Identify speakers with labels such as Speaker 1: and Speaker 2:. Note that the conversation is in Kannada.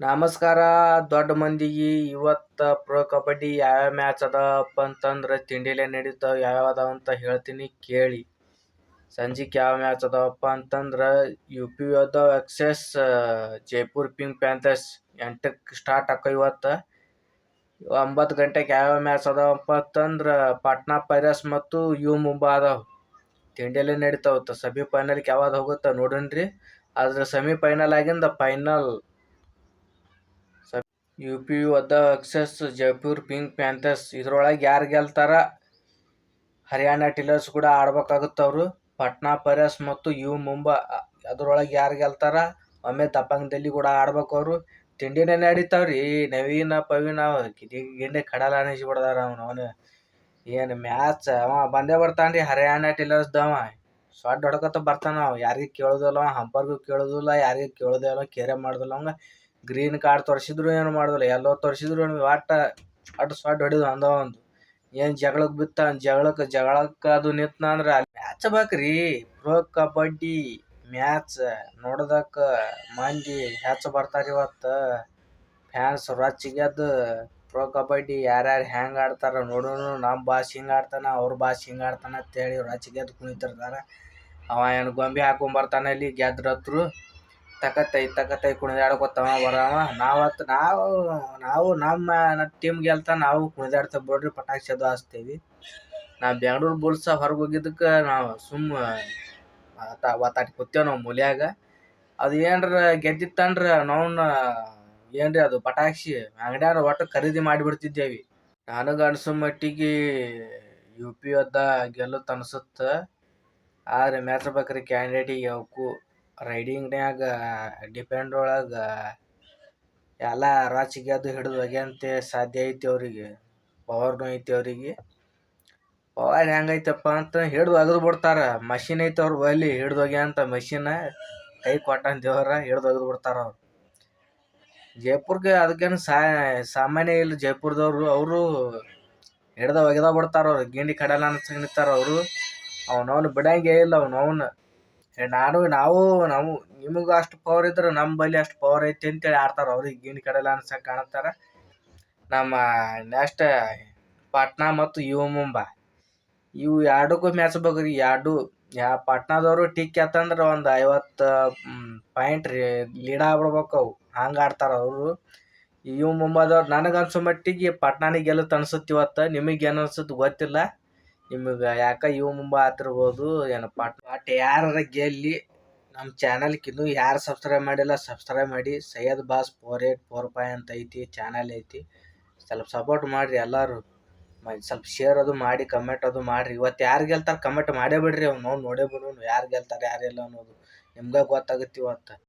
Speaker 1: ನಮಸ್ಕಾರ, ದೊಡ್ಡ ಮಂದಿಗೆ. ಇವತ್ತು ಪ್ರೊ ಕಬಡ್ಡಿ ಯಾವ ಮ್ಯಾಚ್ ಅದಾವಪ್ಪ ಅಂತಂದ್ರೆ ತಿಂಡಿಲೆ ನಡೀತಾವ ಯಾವ್ಯಾವ ಅದಾವ ಅಂತ ಹೇಳ್ತೀನಿ, ಕೇಳಿ. ಸಂಜೆಗೆ ಯಾವ ಮ್ಯಾಚ್ ಅದಾವಪ್ಪ ಅಂತಂದ್ರೆ ಯು ಪಿ ಅದಾವ ಎಕ್ಸೆಸ್ ಜೈಪುರ್ ಪಿಂಕ್ ಪ್ಯಾಂಥರ್ಸ್ ಎಂಟಕ್ಕೆ ಸ್ಟಾರ್ಟ್ ಆಕ ಇವತ್ತು. ಒಂಬತ್ತು ಗಂಟೆಗೆ ಯಾವ ಮ್ಯಾಚ್ ಅದಾವಪ್ಪ ಅಂತಂದ್ರೆ ಪಾಟ್ನಾ ಪೈರಸ್ ಮತ್ತು ಯು ಮುಂಬಾ ಅದಾವ ತಿಂಡಿಲೆ ನಡೀತಾವತ್ತ ಸೆಮಿ ಫೈನಲ್ಗೆ ಯಾವಾಗ ಹೋಗುತ್ತೆ ನೋಡೋಣ್ರಿ ಆದ್ರೆ ಸೆಮಿ ಫೈನಲ್ ಆಗಿಂದ ಫೈನಲ್ ಯು ಪಿ ಯು ಅದ ಅಕ್ಸೆಸ್ ಜೈಪುರ್ ಪಿಂಕ್ ಪ್ಯಾಂಥರ್ಸ್ ಇದ್ರೊಳಗೆ ಯಾರು ಗೆಲ್ತಾರ? ಹರಿಯಾಣ ಟಿಲ್ಲರ್ಸ್ ಕೂಡ ಆಡ್ಬೇಕಾಗುತ್ತೆ ಅವರು. ಪಟ್ನಾ ಪರಸ್ ಮತ್ತು ಯು ಮುಂಬಾ ಅದರೊಳಗೆ ಯಾರು ಗೆಲ್ತಾರ? ಒಮ್ಮೆ ದಬ್ಬಂಗದಲ್ಲಿ ಕೂಡ ಆಡ್ಬೇಕು ಅವರು. ತಿಂಡಿನೇ ನಡೀತಾವ್ರಿ. ನವೀನ, ಪವೀನ, ಗಿಡಿ, ಗಿಂಡೆ ಕಡಲ ಅನಿಸ್ಬಿಡ್ದಾರ ಅವ್ನು, ಅವನು. ಏನು ಮ್ಯಾಚ್, ಅವ ಬಂದೇ ಬರ್ತಾನೆ ರೀ ಹರಿಯಾಣ ಟಿಲ್ಲರ್ಸ್ದವ ಸೊಡ್ಡ ಹೊಡ್ಕೊತ ಬರ್ತಾನ ಅವ. ಯಾರಿಗೆ ಕೇಳೋದಿಲ್ಲ ಹಂಪರ್ಗೂ ಕೇಳೋದಿಲ್ಲ, ಯಾರಿಗೂ ಕೇಳೋದೇ ಇಲ್ಲ, ಕೇರೆ ಮಾಡೋದಿಲ್ಲ ಅವಂಗ. ಗ್ರೀನ್ ಕಾರ್ಡ್ ತೋರಿಸಿದ್ರು ಏನು ಮಾಡೋದಿಲ್ಲ. ಎಲ್ಲೋ ತೋರಿಸಿದ್ರು ಒಟ್ಟ ಅಡ್ ಸೊಡ್ಡ ಹೊಡಿದು ಅಂದ ಒಂದು. ಏನು ಜಗಳಕ್ಕೆ ಬಿತ್ತ ಜಗಳಕ್ಕೆ ಜಗಳಕ್ಕೆ ಅದು ನಿತ್ನ ಅಂದ್ರೆ ಮ್ಯಾಚ್ ಬೇಕ್ರಿ. ಪ್ರೊ ಕಬಡ್ಡಿ ಮ್ಯಾಚ್ ನೋಡೋದಕ್ಕೆ ಮಂದಿ ಹೆಚ್ಚು ಬರ್ತಾರೆ ಇವತ್ತು. ಫ್ಯಾನ್ಸ್ ರೊಚ್ಚಿಗೆದ್ದು ಪ್ರೋ ಕಬಡ್ಡಿ ಯಾರ್ಯಾರು ಹೆಂಗೆ ಆಡ್ತಾರ ನೋಡೋನು ನಮ್ಮ ಭಾಷೆ ಹಿಂಗೆ ಆಡ್ತಾನ, ಅವ್ರ ಭಾಷೆ ಹಿಂಗೆ ಆಡ್ತಾನ ಅಂತೇಳಿ ರೊಚ್ಚಿಗೆದ್ದು ಕುಣಿತಿರ್ತಾರೆ. ಅವ ಏನು ಗೊಂಬೆ ಹಾಕೊಂಬರ್ತಾನೆ ಇಲ್ಲಿ ಗೆದ್ರತ್ರು. ತಕತೈ ತಕತೈ ಕುಣಿದಾಡ್ಕೊತಾವ ಬರವ. ನಾವತ್ತು ನಾವು ನಾವು ನಮ್ಮ ಟೀಮ್ ಗೆಲ್ತ ನಾವು ಕುಣಿದಾಡ್ತೇವೆ ಬಿಡ್ರಿ, ಪಟಾಕ್ಷಿ ಅದು ಹಾಸ್ತೇವಿ. ನಾ ಬೆಂಗ್ಳೂರು ಬುಲ್ಸ ಹೊರಗೆ ಹೋಗಿದ್ದಕ್ಕೆ ನಾವು ಸುಮ್ಮ ಒತ್ತಾಟಿ ಕೂತೇವೆ ನಾವು ಮೂಲ್ಯಾಗ. ಅದು ಏನ್ರ ಗೆದ್ದಿತ್ತಂದ್ರೆ ನಾವ್ನ, ಏನ್ರಿ ಅದು ಪಟಾಕ್ಷಿ ಅಂಗಡಿಯಾರ ಒಟ್ಟು ಖರೀದಿ ಮಾಡಿಬಿಡ್ತಿದ್ದೇವೆ. ನನಗೆ ಅನ್ಸೋ ಮಟ್ಟಿಗೆ ಯು ಪಿ ಅದ ಗೆಲ್ಲುತ್ತೆ ಅನ್ಸುತ್ತೆ. ಆದರೆ ಮ್ಯಾಚ್ ಬೇಕ್ರಿ ಕ್ಯಾಂಡಿಡೇಟಿಗೆ ಅವಕ್ಕೂ ರೈಡಿಂಗ್ನ್ಯಾಗ ಡಿಪೆಂಡ್ ಒಳಗೆ ಎಲ್ಲ ರಾಚಿಗೆ ಅದು ಹಿಡಿದು ಒಗೆಯಂತೆ ಸಾಧ್ಯ ಐತಿ ಅವರಿಗೆ ಪವರ್ನು ಐತಿ ಅವರಿಗೆ. ಪವರ್ ಹೆಂಗೈತಪ್ಪ ಅಂತ ಹಿಡ್ದು ಒಗೆದು ಬಿಡ್ತಾರೆ. ಮಷಿನ್ ಐತೆ ಅವ್ರ ಬಲ್ಲಿ ಹಿಡ್ದು ಒಗೆಯಂತ ಮಷಿನ್ ಕೈ ಕೊಟ್ಟಂತ ದೇವರ ಹಿಡ್ದು ಒಗೆದು ಬಿಡ್ತಾರೆ ಅವ್ರು. ಜೈಪುರ್ಗೆ ಅದಕ್ಕೇನು ಸಾಮಾನ್ಯ ಇಲ್ಲ ಜೈಪುರದವರು, ಅವರು ಹಿಡ್ದ ಒಗೆದ ಬಿಡ್ತಾರ ಅವ್ರು. ಗಿಂಡಿ ಕಡಲ ಅಂತ ನಿಂತಾರ ಅವರು. ಅವನವನು ಬಿಡಂಗೇ ಇಲ್ಲ ಅವನವನು ನಾನು, ನಾವು ನಾವು, ನಿಮಗೆ ಅಷ್ಟು ಪವರ್ ಇದ್ರೆ ನಮ್ಮ ಬಳಿ ಅಷ್ಟು ಪವರ್ ಐತಿ ಅಂತೇಳಿ ಆಡ್ತಾರೆ ಅವ್ರಿಗೆ ಗಿಣಿ ಕಡೆಲ್ಲ ಅನ್ಸಕ್ಕೆ ಕಾಣತ್ತಾರ. ನಮ್ಮ ನೆಕ್ಸ್ಟ್ ಪಾಟ್ನಾ ಮತ್ತು ಯುವ ಮುಂಬಾ. ಇವು ಎರಡಕ್ಕೂ ಮ್ಯಾಚ್ ಬಗ್ಗೆ ಎರಡು, ಯಾ ಪಾಟ್ನಾದವರು ಟಿಕ್ ಎತ್ತಂದ್ರೆ ಒಂದು ಐವತ್ತು ಪಾಯಿಂಟ್ ರೀ ಲೀಡ್ ಆಗ್ಬಿಡ್ಬೇಕು ಅವು. ಹಂಗೆ ಆಡ್ತಾರೆ ಅವರು. ಇವು ಮುಂಬಾದವ್ರು ನನಗೆ ಅನ್ಸೋ ಮಟ್ಟಿಗೆ ಪಾಟ್ನಾನಿಗೆ ಗೆಲ್ಲುತ್ತೆ ಅನ್ಸುತ್ತೆ ಇವತ್ತು. ನಿಮಗೆ ಏನು ಅನ್ಸುತ್ತೆ ಗೊತ್ತಿಲ್ಲ. ನಿಮಗೆ ಯಾಕ ಇವು ಮುಂಬಾ ಆತಿರ್ಬೋದು ಏನಪ್ಪ ಬಟ್ ಯಾರ ಗೆಲ್ಲಿ ನಮ್ಮ ಚಾನಲ್ಗೆ ಯಾರು ಸಬ್ಸ್ಕ್ರೈಬ್ ಮಾಡಿಲ್ಲ ಸಬ್ಸ್ಕ್ರೈಬ್ ಮಾಡಿ. Syed boss four eight four five ಅಂತ ಐತಿ, ಚಾನಲ್ ಐತಿ. ಸ್ವಲ್ಪ ಸಪೋರ್ಟ್ ಮಾಡಿರಿ ಎಲ್ಲರೂ. ಸ್ವಲ್ಪ ಶೇರ್ ಅದು ಮಾಡಿ ಕಮೆಂಟ್ ಅದು ಮಾಡಿರಿ. ಇವತ್ತು ಯಾರು ಗೆಲ್ತಾರೆ ಕಮೆಂಟ್ ಮಾಡೇ ಬಿಡ್ರಿ. ಅವ್ನು ನಾವು ನೋಡೇ ಬಿಡೋನು ಯಾರು ಗೆಲ್ತಾರೆ ಯಾರಿಲ್ಲ ಅನ್ನೋದು ನಿಮ್ಗೆ ಗೊತ್ತಾಗುತ್ತೆ ಇವತ್ತು.